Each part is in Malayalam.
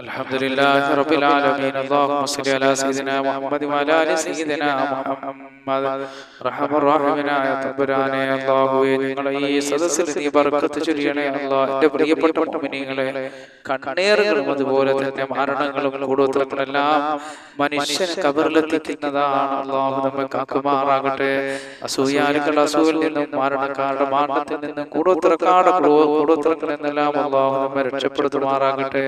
الحمد لله رب العالمين اللهم صل على سيدنا محمد وعلى ال سيدنا محمد റഹ്മാൻ റഹീമിനായ തമ്പുരാനെ അല്ലാഹുവേ നിങ്ങളെ ഈ സദസ്സിൽ നീ ബർക്കത്ത് ചൊരിയണേ അല്ലാഹ് എൻ്റെ പ്രിയപ്പെട്ട മുഅ്മിനീങ്ങളെ കണ്ണേറുകളും അതുപോലെ തന്നെ മരണങ്ങളും കൂടുതലെല്ലാം മനുഷ്യൻ കബറിലെത്തിക്കുന്നതാണ് അല്ലാഹു നമ്മെ കാക്കുമാറാകട്ടെ അസൂയാലുക്കൾ അസൂയിൽ നിന്നും മരണക്കാരുടെ മരണത്തിൽ നിന്നും കൂടുതലക്കാരുടെ കൂടുതലങ്ങളിൽ നിന്നെല്ലാം അല്ലാഹു നമ്മെ രക്ഷപ്പെടുത്തുമാറാകട്ടെ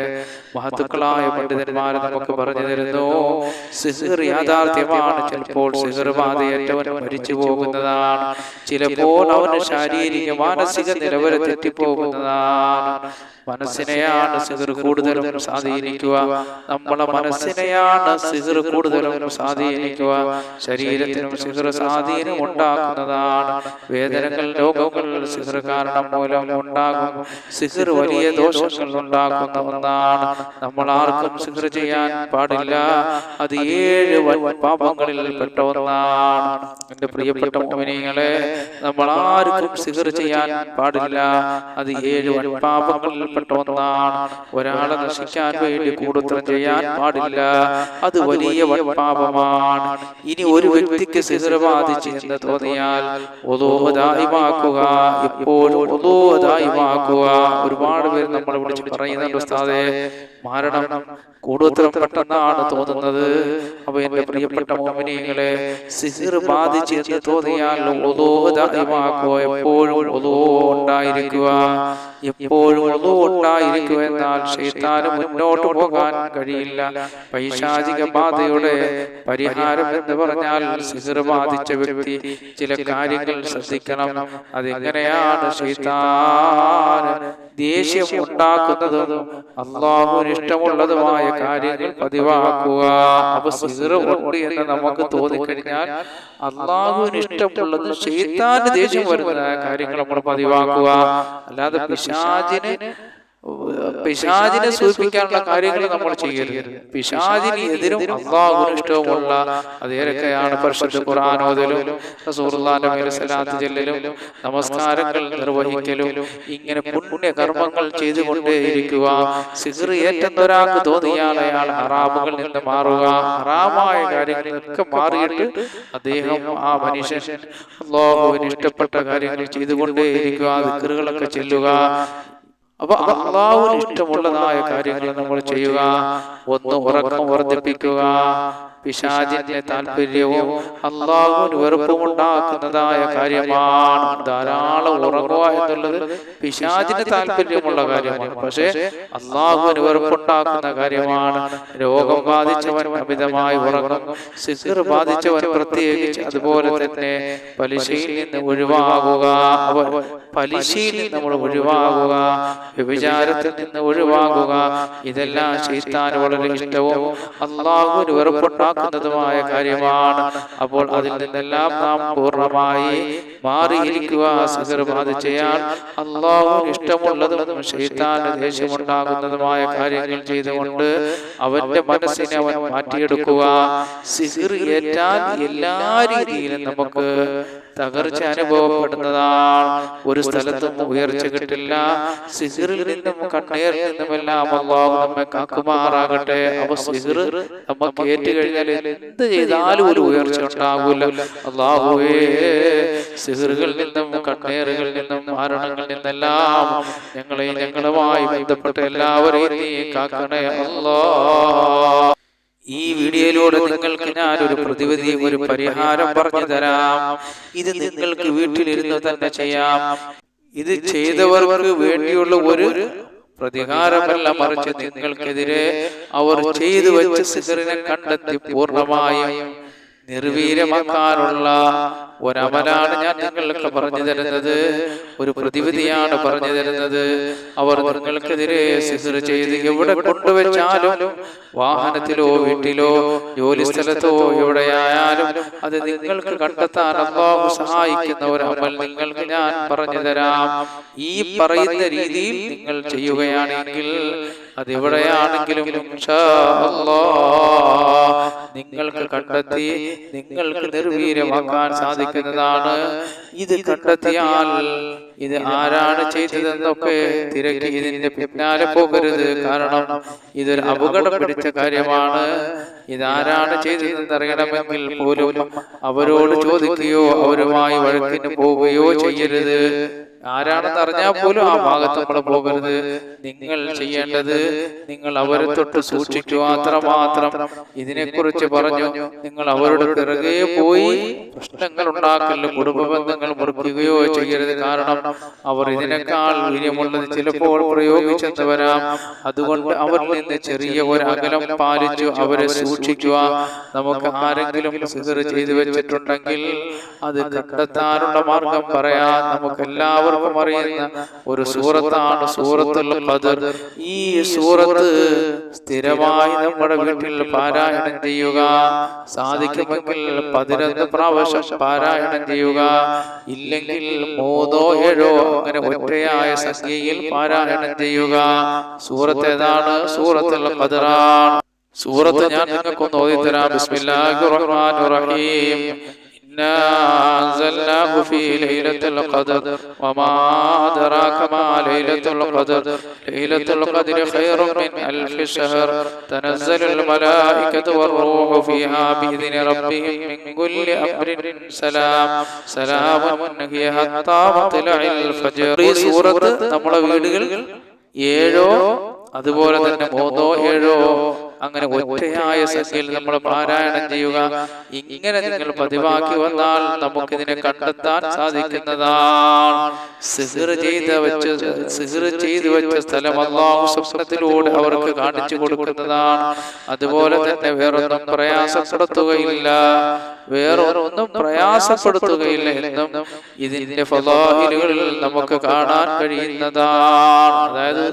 മഹത്തുക്കളായ പണ്ഡിതന്മാരെ നമുക്ക് പറഞ്ഞു തരുന്നു സിഹിർ യാഥാർത്ഥ്യമാണ്. ചിലപ്പോൾ സിഹിർ ബാധയേറ്റവൻ മരിച്ചു പോകുന്നതാണ്. ചിലപ്പോൾ അവന് ശാരീരിക മാനസിക നിലവരെ തെറ്റിപ്പോകുന്നതാണ്. മനസ്സിനെയാണ് സിഹിർ കൂടുതലും സ്വാധീനിക്കുക. നമ്മളെ മനസ്സിനെയാണ് സിഹിർ കൂടുതലും സ്വാധീനിക്കുക. ശരീരത്തിനും സിഹിർ സ്വാധീനം ഉണ്ടാക്കുന്നതാണ്. വേദനകൾ രോഗങ്ങൾ സിഹിർ കാരണം മൂലം ഉണ്ടാകും. സിഹിർ വലിയ ദോഷങ്ങൾ ഉണ്ടാക്കുന്ന ഒന്നാണ്. നമ്മൾ ആർക്കും സിഹിർ ചെയ്യാൻ പാടില്ല. അത് ഏഴ് വൻ പാപങ്ങളിൽ പെട്ട ഒന്നാണ്. എന്റെ പ്രിയപ്പെട്ട മോമിനികളെ നമ്മൾ ആർക്കും സിഹിർ ചെയ്യാൻ പാടില്ല. അത് ഏഴ് വൻ പാപങ്ങളിൽ പെട്ട ഒന്നാണ് ഒരാളെ നശിക്കാൻ വേണ്ടി കൂടുതൽ ചെയ്യാൻ പാടില്ല. അത് വലിയ പാപമാണ് ഇനി ഒരു വ്യക്തിക്ക് സിഹിർ ബാധിച്ച് എന്ന് തോന്നിയാൽ ഒതോദായിമാക്കുക എപ്പോഴും ഒതോദായിമാക്കുക ഒരുപാട് പേര് നമ്മളെ വിളിച്ച് പറയുന്നുണ്ട് ഉസ്താദേ മരണം കൂടുതലും പെട്ടെന്നാണ് തോന്നുന്നത്. അപ്പൊ എന്റെ പ്രിയപ്പെട്ട മോമിനിയങ്ങളെ സിഹിർ ബാധിച്ച് എന്ന് തോന്നിയാൽ ഒതോദായിമാക്കുക എപ്പോഴും ഒതോ ഉണ്ടായിരിക്കുക. എപ്പോഴും ഒതോ ഉണ്ടായിരിക്കുക എന്നാൽ ശൈത്താന് മുന്നോട്ട് പോകാൻ കഴിയില്ല. പൈശാചിക ബാധയുടെ പരിഹാരം എന്ന് പറഞ്ഞാൽ സിഹിർ ബാധിച്ച വ്യക്തി ചില കാര്യങ്ങൾ ശ്രദ്ധിക്കണം. അതെങ്ങനെയാണ് ശൈത്താൻ ദേഷ്യം ഉണ്ടാക്കുന്നതും അള്ളാഹുവിന് ഇഷ്ടമുള്ളതുമായ കാര്യങ്ങൾ പതിവാക്കുക. അപ്പൊ സിഹിർ ഉണ്ട് എന്ന് നമുക്ക് തോന്നിക്കഴിഞ്ഞാൽ അള്ളാഹുവിന് ഇഷ്ടമുള്ളത് ശൈത്താന് ദേഷ്യം വരുന്ന കാര്യങ്ങൾ നമ്മൾ പതിവാക്കുക. അല്ലാതെ പിശാചിന് പിശാചിനെ സൂചിപ്പിക്കാനുള്ള കാര്യങ്ങൾ നമ്മൾ ചെയ്യരുത്. പിശാചിന് എതിരും അള്ളാഹുവിന് ഇഷ്ടവുമുള്ള അതേതൊക്കെയാണ് പരിശുദ്ധ ഖുർആാനോദലും സലാത്ത് ചെല്ലലും നമസ്കാരങ്ങൾ നിർവഹിക്കലും ഇങ്ങനെ പുണ്യ കർമ്മങ്ങൾ ചെയ്തുകൊണ്ടേയിരിക്കുക. സിഗറി ഏറ്റവും ഒരാൾക്ക് തോന്നിയാൽ അയാൾ ഹറാമുകളിൽ നിന്ന് മാറുക. ഹറാമായ കാര്യങ്ങളൊക്കെ മാറിയിട്ട് അദ്ദേഹം ആ മനുഷ്യൻ അള്ളാഹുവിന് ഇഷ്ടപ്പെട്ട കാര്യങ്ങൾ ചെയ്തുകൊണ്ടേയിരിക്കുക. ദിക്കറുകളൊക്കെ ചെല്ലുക. അപ്പൊ അള്ളാഹുവിന് ഇഷ്ടമുള്ളതായ കാര്യങ്ങൾ നമ്മൾ ചെയ്യുക ഒന്ന് ഉറക്കം വർദ്ധിപ്പിക്കുക പിശാചിന്റെ താല്പര്യവും അള്ളാഹുവിന് വെറുപ്പുമുണ്ടാക്കുന്നതായ കാര്യമാണ്. ധാരാളം ഉറങ്ങുക പിശാചിന്റെ പിശാചിന് താല്പര്യമുള്ള കാര്യമാണ്. പക്ഷേ അള്ളാഹുവിന് വെറുപ്പുണ്ടാക്കുന്ന കാര്യമാണ്. രോഗം ബാധിച്ചവൻ അമിതമായി ഉറങ്ങും. സിസിർ ബാധിച്ചവൻ പ്രത്യേകിച്ച് അതുപോലെ തന്നെ പലിശയിൽ നിന്ന് ഒഴിവാകുക. പലിശയിൽ നിന്ന് നമ്മൾ ഒഴിവാകുക. വ്യഭിചാരത്തിൽ നിന്ന് ഒഴിവാകുക. ഇതെല്ലാം ശൈത്താൻ വളരെ ഇഷ്ടവും അള്ളാഹുവിന് വെറുപ്പുണ്ടാക്കുന്നതുമായ കാര്യമാണ്. അപ്പോൾ അതിൽ നിന്നെല്ലാം നാം പൂർണമായി മാറിയിരിക്കുക സിഹർ ചെയ്യാൻ അള്ളാഹു ഇഷ്ടമുള്ളതും ശൈത്താന് ദേഷ്യമുണ്ടാകുന്നതുമായ കാര്യങ്ങൾ ചെയ്തുകൊണ്ട് അവന്റെ മനസ്സിനെ അവൻ മാറ്റിയെടുക്കുക. സിഹിർ ഏറ്റാൽ എല്ലാ രീതിയിലും നമുക്ക് തകർച്ച അനുഭവപ്പെടുന്നതാണ് ഒരു സ്ഥലത്തും ഉയർച്ച കിട്ടില്ല സിഹിറിൽ നിന്നും കണ്ണീരിൽ നിന്നുമെല്ലാം അള്ളാഹു നമ്മെ കാക്കുമാറാകട്ടെ. അപ്പൊ സിഹിർ നമുക്ക് ഏറ്റുകഴിഞ്ഞാൽ എന്ത് ചെയ്താലും ഒരു ഉയർച്ച ഉണ്ടാകൂല അള്ളാഹുവേ സിഹിറുകളിൽ നിന്നും കണ്ണീറുകളിൽ നിന്നും മരണങ്ങളിൽ നിന്നെല്ലാം ഞങ്ങളെ ഞങ്ങളുമായി ബന്ധപ്പെട്ട എല്ലാവരെയും നീ കാക്കണേ അല്ലാ. ഈ വീഡിയോയിലൂടെ നിങ്ങൾക്ക് ഞാൻ ഒരു പ്രതിവിധിയും ഒരു പരിഹാരം പറഞ്ഞു തരാം ഇത് നിങ്ങൾക്ക് വീട്ടിലിരുന്ന് തന്നെ ചെയ്യാം. ഇത് ചെയ്തവർക്ക് വേണ്ടിയുള്ള ഒരു പ്രതികാരമല്ല മറിച്ച് നിങ്ങൾക്കെതിരെ അവർ ചെയ്തു വെച്ച സിഹറിനെ കണ്ടെത്തി പൂർണമായും നിർവീര്യമാക്കാനുള്ള ഒരമലാണ് ഞാൻ നിങ്ങൾക്ക് പറഞ്ഞു തരുന്നത്. ഒരു പ്രതിവിധിയാണ് പറഞ്ഞു തരുന്നത്. അവർ നിങ്ങൾക്കെതിരെ സിഹർ ചെയ്ത് എവിടെ കൊണ്ടുവച്ചാലും വാഹനത്തിലോ വീട്ടിലോ ജോലി സ്ഥലത്തോ എവിടെയായാലും അത് നിങ്ങൾക്ക് കണ്ടെത്താൻ അള്ളാഹു സഹായിക്കുന്ന ഒരു അമൽ നിങ്ങൾക്ക് ഞാൻ പറഞ്ഞു തരാം. ഈ പറയുന്ന രീതിയിൽ നിങ്ങൾ ചെയ്യുകയാണെങ്കിൽ അതെവിടെയാണെങ്കിലും നിങ്ങൾക്ക് കണ്ടെത്തി നിങ്ങൾക്ക് നിർവീര്യമാക്കാൻ സാധിക്കും. സാധിക്കുന്നതാണ് ഇത് കണ്ടെത്തിയാൽ ഇത് ആരാണ് ചെയ്തതെന്നൊക്കെ തിരക്കി ഇതിന്റെ പിന്നാലെ പോകരുത്. കാരണം ഇതൊരു അപകടം പിടിച്ച കാര്യമാണ്. ഇതാരാണ് ചെയ്തതെന്ന് അറിയണമെങ്കിൽ പോലും അവരോട് ചോദിക്കുകയോ അവരുമായി വഴക്കിന് പോവുകയോ ചെയ്യരുത്. ആരാണെന്ന് അറിഞ്ഞാൽ പോലും ആ ഭാഗത്ത് നമ്മൾ പോകരുത്. നിങ്ങൾ ചെയ്യേണ്ടത് നിങ്ങൾ അവരെ തൊട്ട് സൂക്ഷിക്കുക അത്രമാത്രം ഇതിനെക്കുറിച്ച് പറഞ്ഞു. നിങ്ങൾ അവരുടെ പിറകെ പോയി പ്രശ്നങ്ങൾ ഉണ്ടാക്കലും കുടുംബ ബന്ധങ്ങൾ മുറിക്കുകയോ ചെയ്യരുത്. കാരണം അവർ ഇതിനേക്കാൾ വീര്യമുള്ളത് ചിലപ്പോൾ പ്രയോഗിച്ചെന്ന് വരാം. അതുകൊണ്ട് അവർ നിന്ന് ചെറിയ ഒരു അകലം പാലിച്ചു അവരെ സൂക്ഷിക്കുക. നമുക്ക് ആരെങ്കിലും സിഹർ ചെയ്തു വെച്ചിട്ടുണ്ടെങ്കിൽ അത് കണ്ടെത്താനുള്ള മാർഗം പറയാൻ നമുക്ക് എല്ലാവർക്കും അറിയുന്ന ഒരു സൂറത്താണ് സൂറത്തുൽ ഖദർ. ഈ സൂറത്ത് സ്ഥിരമായി നമ്മുടെ വീട്ടിൽ പാരായണം ചെയ്യുക. സാധിക്കുമെങ്കിൽ പതിനൊന്ന് പ്രാവശ്യം പാരായണം ചെയ്യുക. ഇല്ലെങ്കിൽ മൂന്നോ ഏഴോ അങ്ങനെ ഒറ്റയായ സംഖ്യയിൽ പാരായണം ചെയ്യുക. സൂറത്ത് ഏതാണ്? സൂറത്തുൽ ഖദറാണ്. സൂറത്ത് ഞാൻ നിങ്ങൾക്കൊന്ന് ഓതിത്തരാം ബിസ്മില്ലാഹിർ റഹ്മാനിർ റഹീം إنا أنزلناه في ليلة القدر وما أدراك ما ليلة القدر ليلة القدر خير من ألف شهر تنزل الملائكة والروح فيها بإذن ربهم من كل أمر سلام سلام هي حتى مطلع الفجر ഈ സൂറത്ത് നമ്മുടെ വീടുകളിൽ ഏഴോ അതുപോലെ തന്നെ മൂന്നോ ഏഴോ അങ്ങനെ ഒറ്റയായ സംഖ്യയിൽ നമ്മൾ പാരായണം ചെയ്യുക. ഇങ്ങനെ നിങ്ങൾ പതിവാക്കി വന്നാൽ നമുക്കിതിനെ കണ്ടെത്താൻ സാധിക്കുന്നതാണ്. സിഹിർ ചെയ്ത വെച്ച് സിഹിർ ചെയ്തു വെച്ച സ്ഥലം അള്ളാഹു സ്വപ്നത്തിലൂടെ അവർക്ക് കാണിച്ചു കൊടുക്കുന്നതാണ്. അതുപോലെ തന്നെ വേറൊന്നും പ്രയാസപ്പെടുത്തുകയില്ല. വേറെ ഒന്നും പ്രയാസപ്പെടുത്തുകയില്ല എന്നും ഇതിന്റെ ഫലാഹിലുകളിൽ നമുക്ക് കാണാൻ കഴിയുന്നതാണ്. അതായത്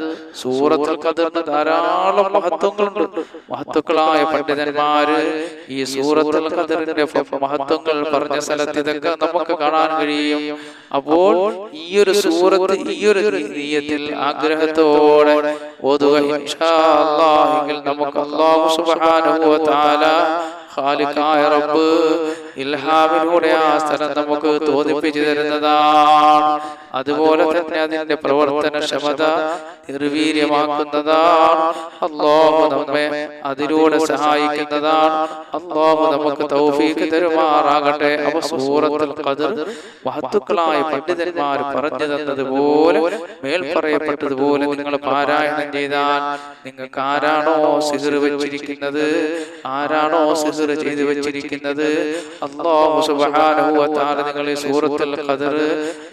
സൂറത്തുൽ ഖദറിന് ധാരാളം മഹത്വങ്ങളുണ്ട്. മഹത്വക്കളായ പണ്ഡിതന്മാര് ഈ സൂറത്തുൽ കതിറിന്റെ മഹത്വങ്ങൾ പറഞ്ഞ സ്ഥലത്ത് ഇതൊക്കെ നമുക്ക് കാണാൻ കഴിയും. അപ്പോൾ ഈ ഒരു സൂറത്ത് ഈ ഒരു നീയത്തിൽ ആഗ്രഹത്തോടെ ഓതുക നമുക്ക് അള്ളാഹു ഖാലിഖായ റബ്ബ് ഇൽഹാമിലൂടെ ആ സ്ഥലം നമുക്ക് തോന്നിപ്പിച്ചു തരുന്നതാണ് അതുപോലെ തന്നെ അതിന്റെ പ്രവർത്തനക്ഷമത നിർവീര്യമാക്കുന്നതാണ് അള്ളാഹു നമ്മെ അതിലൂടെ സഹായിക്കുന്നതാണ്. അള്ളാഹു നമുക്ക് തൗഫീഖ് തരുമാറാകട്ടെ. അവ സൂറത്തുൽ ഖദർ മഹത്തുക്കളായ പണ്ഡിതന്മാർ പറഞ്ഞു തന്നതുപോലെ മേൽപ്പറയപ്പെട്ടതുപോലെ നിങ്ങൾ പാരായണം ചെയ്താൽ നിങ്ങൾക്ക് ആരാണോ സിഹർ വെച്ചിരിക്കുന്നത്? ആരാണോ സിഹർ ചെയ്തു വെച്ചിരിക്കുന്നത്? അള്ളാഹു സുബ്ഹാനഹു വ തആല നിങ്ങളെ സൂറത്തുൽ ഖദർ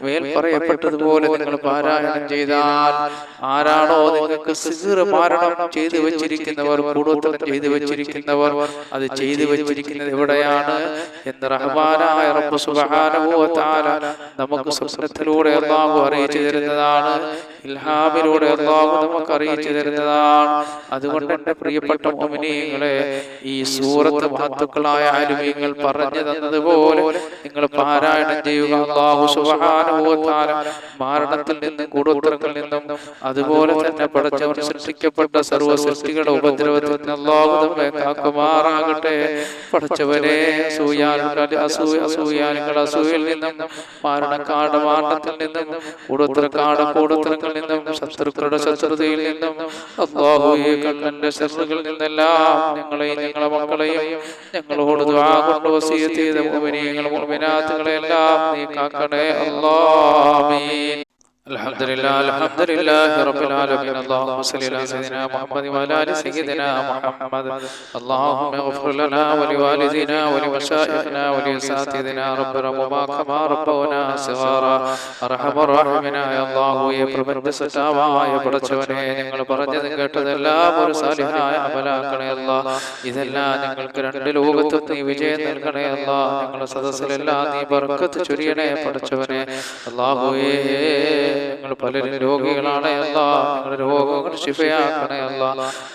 മേൽപ്പറയപ്പെട്ടതുപോലെ നിങ്ങൾ പാരായണം ചെയ്താൽ ആരാണോ നിങ്ങൾക്ക് സിഹർ മാരണം ചെയ്തു വെച്ചിരിക്കുന്നവർ കൂടുതൽ ചെയ്തു വെച്ചിരിക്കുന്നവർ അത് ചെയ്തു വെച്ചിരിക്കുന്നത് എവിടെയാണ് എന്ന് റഹ്മാനായ റബ്ബ് സുബ്ഹാനഹു വ തആല നമുക്ക് സ്വപ്നത്തിലൂടെ അള്ളാഹു അറിയിച്ചു തരുന്നതാണ്. ഇൽഹാമിലൂടെ അള്ളാഹു നമുക്ക് അറിയിച്ചു തരുന്നതാണ്. അതുകൊണ്ട് എന്റെ പ്രിയപ്പെട്ട മോമിനിയങ്ങളെ ഈ സൂറത്ത് മഹത്തുക്കളായ ആലുമീങ്ങൾ പറഞ്ഞു തന്നതുപോലെ നിങ്ങൾ പാരായണം ചെയ്യുക. അള്ളാഹു സുബ്ഹാനഹു വ തആല മരണത്തിൽ നിന്നും കൂടോത്രങ്ങളിൽ നിന്നും അതുപോലെ തന്നെ പടച്ചവൻ സൃഷ്ടിക്കപ്പെട്ട സർവ സൃഷ്ടികളുടെ ഉപദ്രവത്തിൽ അസൂയാലുകൾ അസൂയ നിന്നും നിന്നും നിന്നും ശത്രുക്കളുടെ ശത്രുതയിൽ നിന്നും ശത്രുക്കളിൽ നിന്നെല്ലാം ഞങ്ങളെയും ഞങ്ങളെ മക്കളെയും ഞങ്ങളോട് ദുആ കൊണ്ട് ചെയ്ത നീ കാക്കണേ അല്ലാഹ് الحمد لله الحمد لله رب العالمين اللهم صل على سيدنا محمد وعلى ال سيدنا محمد اللهم اغفر لنا ولوالدينا ولمشايخنا ولاساتذتنا رب ربما كما ربونا صغارا ارحم الراحمين يا الله ഈ പ്രപഞ്ച സൃഷ്ടാവായ പടച്ചവനെ ഞങ്ങൾ പറഞ്ഞതും കേട്ടതെല്ലാം ഒരു സാലിഹായ അമലാക്കണേ അല്ല ഇതെല്ലാം ഞങ്ങൾക്ക് രണ്ട് ലോകത്തും നീ വിജയം നൽകണേ അല്ല ഞങ്ങളുടെ സദസ്സിലെല്ലാം നീ ബർക്കത്ത് ചൊരിയണേ പടച്ചവനെ അള്ളാഹുവേ ഞങ്ങൾ പലരും രോഗികളാണ് അല്ല. ഞങ്ങളുടെ രോഗങ്ങൾ ശിഫയാക്കണേ അല്ല.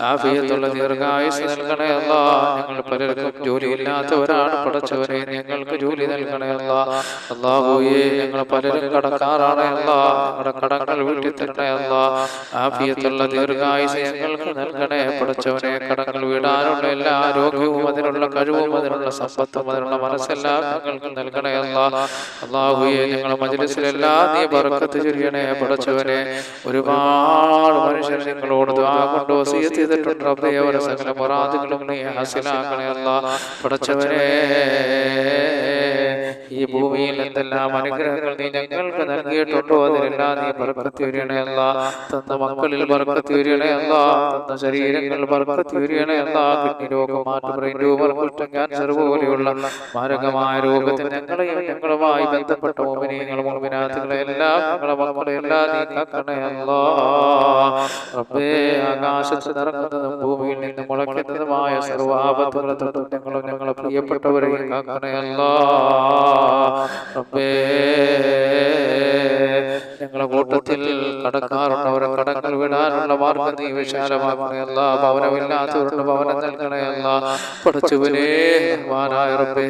ആഫിയത്തുള്ള ദീർഘായുസ് നൽകണേ അല്ല. ഞങ്ങൾ പലർക്കും ജോലിയില്ലാത്തവരാണ്. പഠിച്ചവരെ ഞങ്ങൾക്ക് ജോലി നൽകണേ അല്ല. അള്ളാഹുയെ ഞങ്ങൾ പലരും കടക്കാറാണ് അല്ല. ഞങ്ങളുടെ കടങ്ങൾ വീട്ടിൽ തരണേ അല്ല. ആഫിയത്തുള്ള ദീർഘായുസ് ഞങ്ങൾക്ക് നൽകണേ. പഠിച്ചവരെ കടങ്ങൾ വീടാനുള്ള എല്ലാ ആരോഗ്യവും അതിനുള്ള കഴിവും അതിനുള്ള സമ്പത്തും അതിനുള്ള മനസ്സെല്ലാം ഞങ്ങൾക്ക് നൽകണേ അല്ല. അള്ളാഹുയെ ഞങ്ങളുടെ മജലിസിലെല്ലാം നീ പറക്കത്ത് ചൊരിയണേ പടച്ചവനെ ഒരുപാട് മനുഷ്യർ നിങ്ങളോട് കൊണ്ട് ചെയ്തിട്ടുണ്ട്. റബ്ബേ അവരെ സകല മുറാദുകളും നീ ഹാസിലാക്കണേ അല്ല. പടച്ചവനെ ഈ ഭൂമിയിൽ എന്തെല്ലാം അനുഗ്രഹങ്ങൾ നീ ഞങ്ങൾക്ക് നൽകിയിട്ടുണ്ടോ? അതിലെല്ലാം നീ ബർക്കത്ത് വരികണേ അല്ല. തന്ന മക്കളിൽ ബർക്കത്ത് വരികണേ അല്ല. തന്ന ശരീരങ്ങൾ ബർക്കത്ത് വരികണേ അല്ല. കിഡ്നി രോഗം മാറ്റം ബ്രെയിൻ ട്യൂമർ കുറ്റം ക്യാൻസർ പോലെയുള്ള മാരകമായ രോഗത്തിൽ ഞങ്ങളെയും ഞങ്ങളുമായി ബന്ധപ്പെട്ട മോമിനിയങ്ങളും മോമിനാഥുകളെ എല്ലാം ഞങ്ങളെ മക്കളെ എല്ലാം നീ കാക്കണേ അല്ലാ. റബ്ബേ ആകാശത്ത് നിറങ്ങുന്നതും ഭൂമിയിൽ നിന്ന് മുളയ്ക്കുന്നതുമായ സർവാപത്തുകളെ ഞങ്ങളും ഞങ്ങളെ പ്രിയപ്പെട്ടവരെയും കാക്കണയല്ലോ റബ്ബേ. ഞങ്ങളെ കൂട്ടത്തിൽ കടക്കാറുണ്ട് അവരെ കടങ്ങൾ വിടാനുള്ള മാർഗം നീ വിശാലമാക്കണയല്ല ഭവനമില്ലാത്തവരുടെ ഭവനം നൽകണയല്ല പഠിച്ചുവിനേ റബ്ബേ.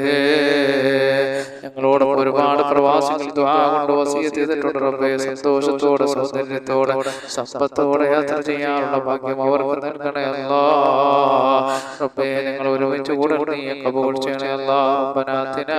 ഞങ്ങളോട് ഒരുപാട് പ്രവാസികൾ കൊണ്ട് വസീത് ചെയ്തിട്ടുണ്ട് റബ്ബേ. സന്തോഷത്തോടെ സൗന്ദര്യത്തോടെ സമ്പത്തോടെ യാത്ര ചെയ്യാനുള്ള ഭാഗ്യം അവർക്ക് നൽകണയല്ല റബ്ബേ ഞങ്ങൾ ഒരുമിച്ച് കൂടെ നീ കബൂൾ ചെയ്യണയല്ല ബനാത്തിനാ